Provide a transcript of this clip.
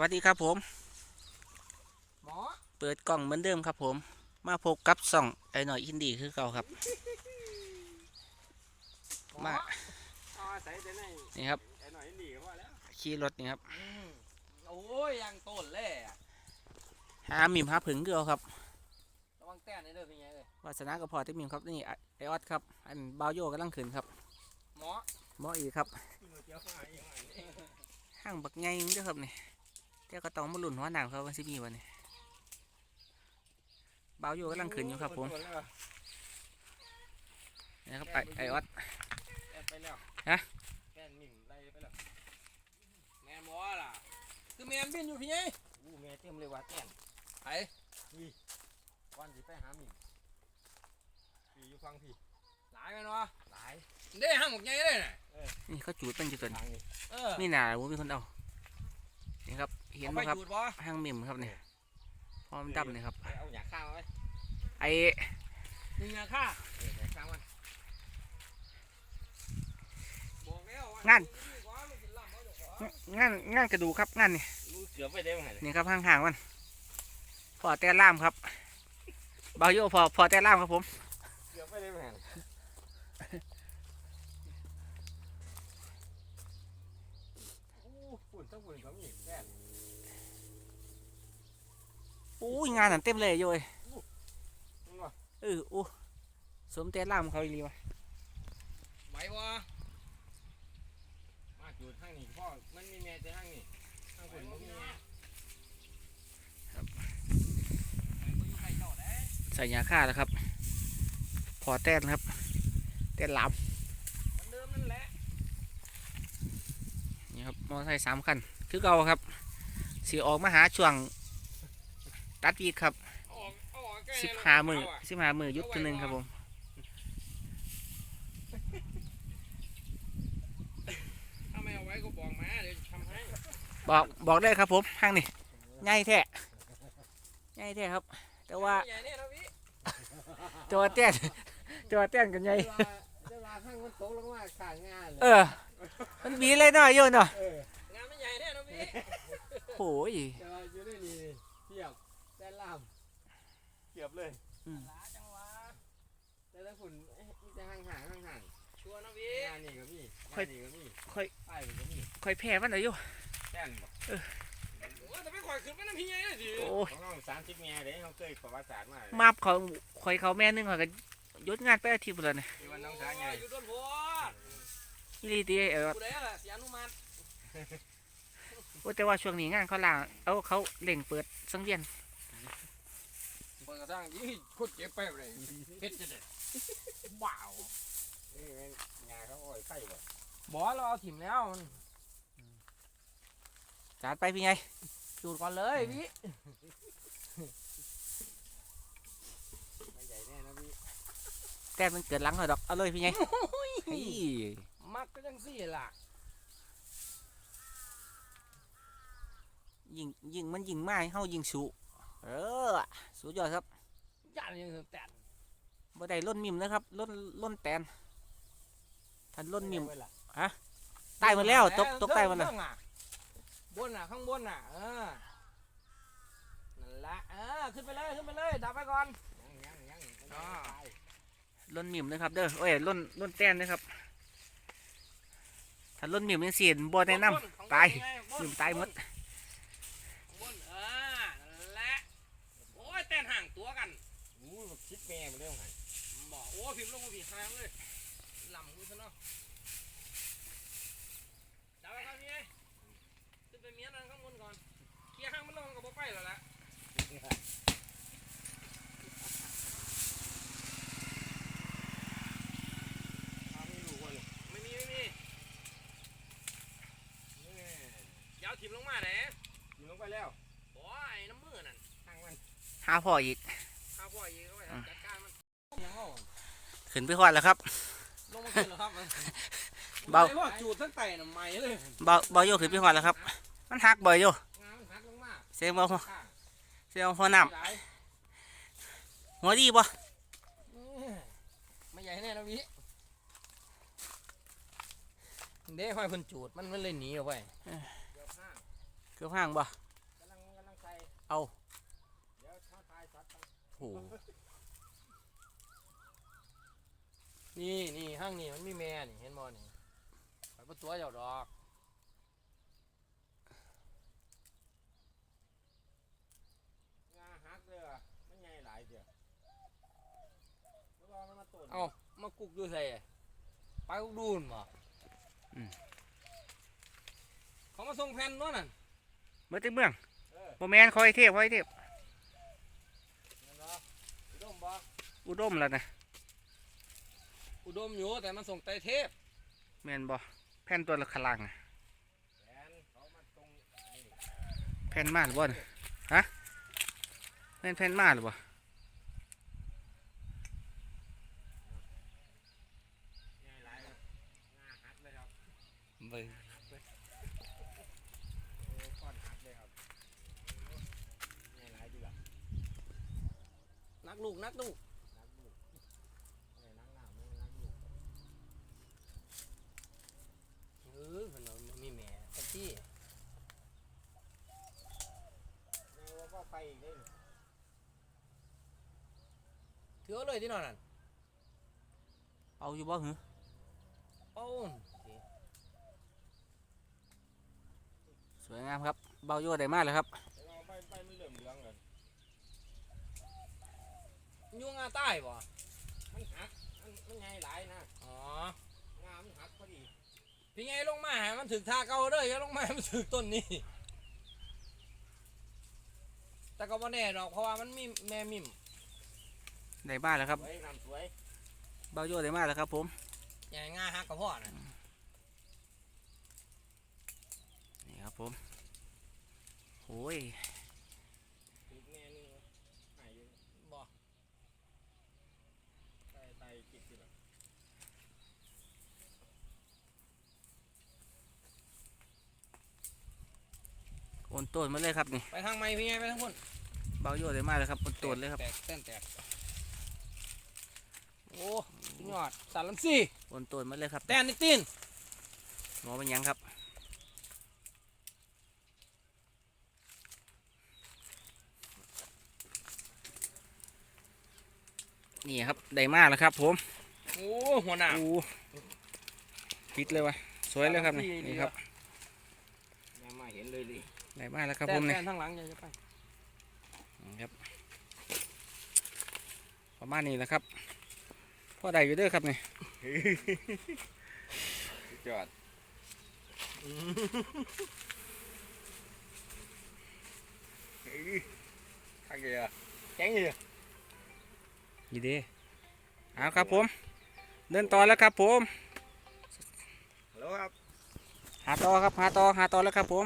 วัสดีครับผมหมอเปิดกล่องเหมือนเดิมครับผม มาพบกับส่องไอ้หน่อยอินดีคือเก่าครับ มาเอาใส่แต่ในนี่ครับไอ้หน่อยนี่ก็พอแล้วขี่รถนี่ครับ โอ้ยยังต้นเลยอะหามิมหาผึ่งคือเอาครับระวังแต้นนี่เด้อพี่ใหญ่เอ้ยวาสนากับพอที่มิมครับนี่ไอ้ไอออดครับ อันบาวโยกำลังขึ้นครับ หมอหมออีกครับเจ้าหายยังไงห้างบักไงเด้อครับนี่ เจ้าก็ต้องมาลุ่นหัวหนามครับวันสิมีวันนี้บาวโยกำลังขึ้นอยู่ครับผมนี่ครับไอไอออดแต้นไปแล้วฮะแต้นนิ่มไล่ไปแล้วแม่นหมอล่ะคือแม่นบินอยู่พี่ใหญ่อู้แม่เต็มเลยว่าแต้นไอ้ก่อนสิไปหาหมิ่นพี่อยู่ฟังพี่หลายแม่นวะหลายเด้ห้างหมกใหญ่เลยน่ะนี่เขาจูดเป็นจุดตัวนี้ทางนี้เออนี่หนาผมมีคนเอานี่ครับ เห็นเอาไหมไปครับจูดบ่ห้างมิมครับเนี่ยพร้อมดำเลยครับไปเอาหยาข้างมาไว้ไอ้นี่ไงค่าเออหยาข้างมันบอกแล้วว่งั้นว่ามันสิลำเอาเจ้าของงานงานกระดูกครับงานนี่ลูกเสือไปได้ไหมนี่ครับห่างๆมันพอแต่ล่ามครับบาวโยพอพอแต่ล่ามครับผม เสือไปได้ไหมอู้ฝุ่นทั้งฝุ่นก็มีแต้น อุ้ยงานนั่นเต็มเลยโยยมึงว่าเอออู้สมแต่ล่ามเขาอีหลีวะไหวบ่มาจูดทางนี้พ่อมันมีแม่แต่ทางนี้ทางฝุ่นมันมีแม่ไปบ่อยู่ใกล้เจ้าเด้ใส่ยาฆ่าแล้วครับ พอแต้นครับ แต้นหลามเหมันเดิมนั่นแหละนี่ครับมอเตอร์ไซค์สามคัน คือเก่าครับสีออกมาหาช่วง ตัดวีดครับเอาออกเอาออกใกล้สิบเลยห้ามือเะสิบห้ามือยุดตัวหนึ่งครับผมถ้าไม่เอาไว้ก็บอกมาเดี๋ยวทำให้บอกบอกได้ครับผมห้างนี่ง่ายแท้ง่ายแท้ครับ แต่ว่าใหญ่เนี่ยนะพี่ตัวแต้นตัวแต้นกันใหญ่เวลาเวลาข้างมันตกลงมาข้างงานเลยเออ มันบีเลยเนาะโยนเนาะเอองานไม่ใหญ่เนี่ยนะพี่โอ้ย แต่ว่าอยู่ในนี่เทียบแต้นล่าม เทียบเลยหลาจังหวะแต่ถ้าฝุ่นเอ๊ะมันจะห่างห่างห่างห่างชัวร์นะพี่งานนี่ก็มีงานนี่ก็มีค่อยป้ายมันก็มีค่อยแพ้มันเลยโยแต้นบอกโอ้แต่ไม่ข่อยขึ้นไปน้ำพี่ใหญ่เลยสิโอ้ยของเราสามสิบเมียเด้เขาเคยประวัติศาสตร์มามาบเขาคอยเขาแม่นึงเขาก็ยศงานไปอาทิตย์แล้วเนี่ยที่วันน้องสาวไงอยู่ต้นโพดอีหลีตีเออผู้ใดล่ะเสียอนุมัติโอ้แต่ว่าช่วงนี้งานเขาล่างเอาเขาเล่งเปิดสังเวียน เปิดกระทั่งยี่โคตรเจ็บไปเลยเฮ็ดจะเด็ดว้าวนี่แม่งงาเขาอ้อยไข่บ่บอเราเอาถิ่มแล้วมันจานไปพี่ไงจูดก่อนเลยพี่ไม่ใหญ่แน่นะพี่แต้มมันเกิดหลังเขาดอกเอาเลยพี่ไงมักก็จังสี่ล่ะยิงยิงมันยิงไม้เฮายิงสู เออ สุดยอดครับย่านยังแต่บ่ได้ล้นมิมนะครับล้นล้นแตนทันล้นมิมเวลาตายหมดแล้วตกตกตายหมดแล้วเรื่องอะบนน่ะข้างบนน่ะเออนั่นละเออขึ้นไปเลยขึ้นไปเลยดับไปก่อนยังยังยังอ่าล้นมิมนะครับเด้อโอ้ยล้นล้นแตนนะครับถ้าล้นมิมยังเสียนบ่แนะนำตายมิมตายหมด บนเออนั่นแหละโอ้ยเต้นห่างตัวกัน อู้ชิดแม่มาเรื่องไงบอกโอ้พิมพ์ลงมาผีหางเลยลำกูซะเนาะจับไปครับพี่เอ้ยขึ้นไปเมียนั่นข้างบนก่อนเคลียร์หางมันลงกับบ่ไปแล้วล่ะทำไม่รู้ว่าเลยไม่มีไม่มีนี่อยาวถิ่มลงมาเด้ยิงลงไปแล้วโอ้ยน้ำมือนั่นทางมันหาพ่ออีก ข้าวพ่ออีกเข้าไปจัดการมันยังเอา ขึ้นไปฮอดแล้วครับ ลงมาขึ้นแล้วครับเบาไอ้พวกจูดทั้งไตน่ะไหม่เลยบ่บ่โยขึ้นไปฮอดแล้วครับ มันหักบ่อยโยงามันหักลงมาเสียงบ่ข้างเสียงหัวน้หลายำหัวดีบ่ไม่ใหญ่แน่นะพี่เด้ห้อยเพิ่นจูดมันมันเลยหนีออกไปเกือบห่างบ่เอา เดี๋ยวถ้าตายสัตว์ โอ้โห นี่นี่ห้างนี่มันมีแม่นี่เห็นบ่นี่ไปประตัวเจ้าดอกงาหักเด้อมันใหญ่หลายเด้อแล้วก็มันมาต้นเอามากุกอยู่ใส่ไปกุกดูนบ่เขามาส่งแผ่นนู้นน่ะเมื่อที่เมืองเออโมแมนคอยเทพคอยเทพนั่นเนาะอุดมบ่อุดมแล้วนะ อุดมอยู่แต่มันส่งไตเทพแมนบ่แผ่นตัวละขลังน่ะแขนเขามาตรงนี่แผ่นมาหรือบ่น่ะฮะแม่นแผ่นมาหรือบ่ใหญ่หลายครับงาหักเลยครับเบิ่งโอ้ก้อนหักเลยครับใหญ่หลายดีล่ะนักลูกนักลูกนักลูกเอ้ยนักหนาไม่นักลูก เออเพิ่นว่ามันมีแม่แต่ที่ในว่าก็ไปอีกเลยถือเอาเลยที่นอนนั่นเอาอยู่บ่หือโอ้นสวยงามครับเบาโยได้มากเลยครับแต่ว่าไปไปมันเหลื่อมเหลืองเลยยุ่งงาใต้บ่มันหัก มันมันใหญ่หลายนะ อ๋อ งามันหักพอดี พี่ไงลงมาให้มันถึกทาเก่าเด้ออย่าลงมาให้มันถึกต้นนี้ แต่ก็บ่แน่ดอกเพราะว่ามันมีแม่มิมได้มากแล้วครับ สวยงามสวยเบาโยได้มากแล้วครับ ผม ใหญ่งาฮักกับพ่อน่ะนี่ครับผมโอ้ย อีกแม่นึงหายอยู่ บ่ ไตไตกิดอยู่ละ โอ นต้นมาเลยครับนี่ไปทางไม้พี่ไงไปทางพุ่นเบาโยได้มากเลยครับโอนต้นเลยครับแตกแต้นแตกโอ้สุดยอดสารลำซี่โอนต้นมาเลยครับ แต้นนี่ตีนหมอเป็นหยังครับนี่ครับได้มากแล้วครับ ผมโอ้หัวหน้าโอ้ปิดเลยวะสวยเลยครับนี่ดีดีนี่ครับ แม่มาเห็นเลยดิ ได้มากแล้วครับแต้ผนมนี่แต้นทางหลังอย่าจะไปครับ ประมาณนี้แหละครับพ่อได้อยู่เด้อครับนี่สุดยอดข้างเดียวแข็งอยู่ดีเด้เอาครับผม เดินต่อแล้วครับผมฮัลโหลครับ หาต่อครับ หาต่อ หาต่อแล้วครับผม